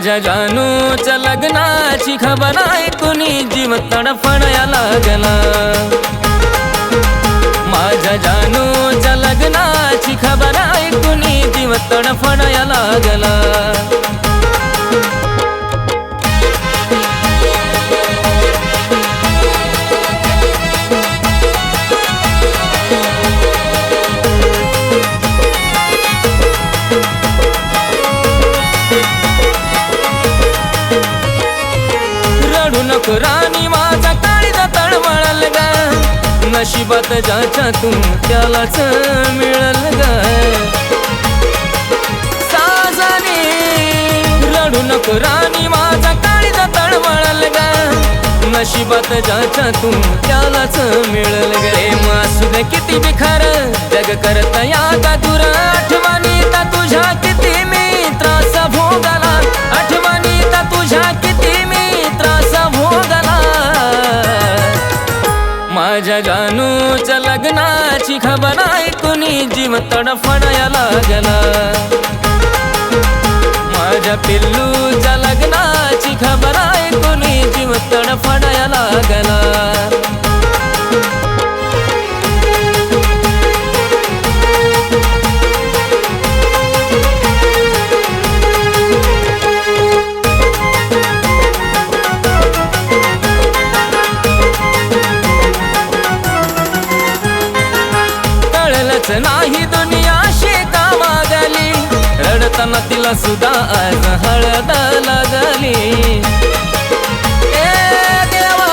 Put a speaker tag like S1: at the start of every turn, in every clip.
S1: माझ्या जानूच्या लग्नाची खबर ऐकूनी जीव तडफडया लागला. माझ्या जानूच्या लग्नाची खबर ऐकूनी जीव तडफडया लागला. नशिबात ज्याच्या तू त्यालाच मिळल ग साजनी रडू नको राणी माझा काळीचा तळमळल ग नशिबात ज्याच्या तू त्यालाच मिळल गे मासू किती बिखर जग करता या का तुरा आठवणी तुझ्या किती मी तडफडाया लागला माझ्या पिल्लूच्या लग्नाची खबर ऐकून जीव तडफडाया लागला रडताना तिला सुद्धा आज हळद लागली. ए देवा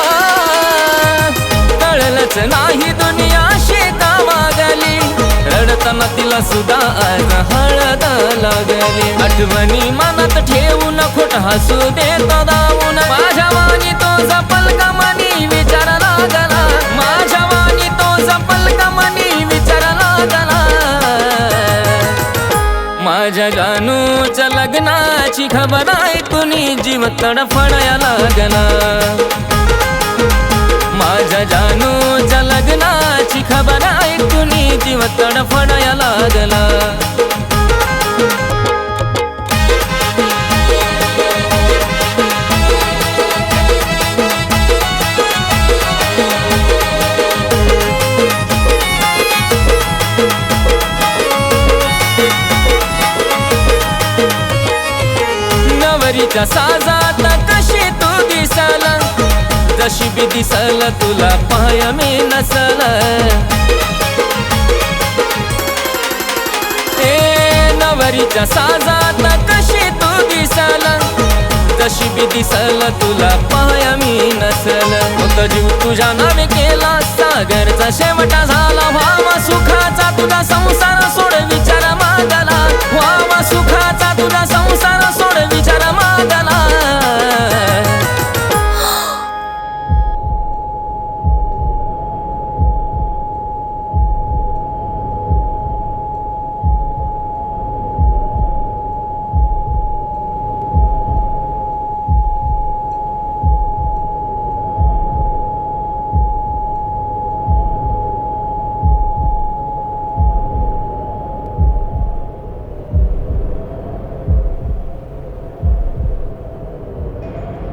S1: कळलंच नाही दुनिया शेका मागली. रडताना तिला सुद्धा आज हळद लागली. आठवणी मनात ठेवून खोट हसू देता दावून माझ्या वाणी तो जपल माझ्या जानूच्या लग्नाची खबर ऐकूनी जीव तडफडाया लागला. माझ्या जानूच्या लग्ना कसा साजात कशी तू दिसल. जशी बी दिसल तुला पाय मी नसल. ए नवरीच्या साजात कशी तू दिसल. जशी बी दिसल तुला पाय मी नसल. होत जीव तुझ्या नावे केला सागरचा शेवटा झाला. व्हावा सुखाचा तुझा संसार सोड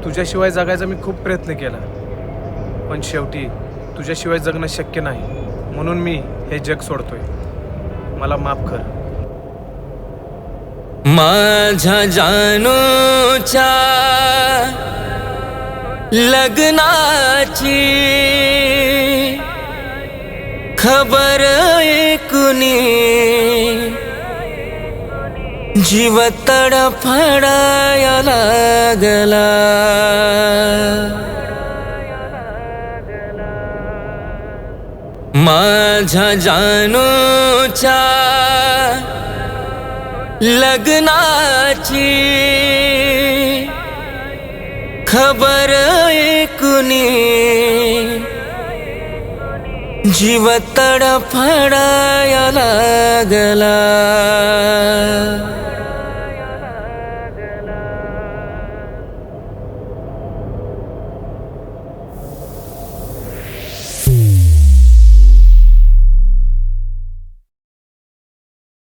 S2: तुझ्याशिवाय जगायचा मी खूप प्रयत्न केला. पण शेवटी तुझ्याशिवाय जगणं शक्य नाही. म्हणून मी हे जग सोडतोय. मला माफ कर.
S1: माझ्या जानूच्या लग्नाची खबर ऐकुनी जीव तडफडाया लागला. माझ्या जानूच्या लग्नाची खबर ऐकुनी जीव तडफडाया लागला.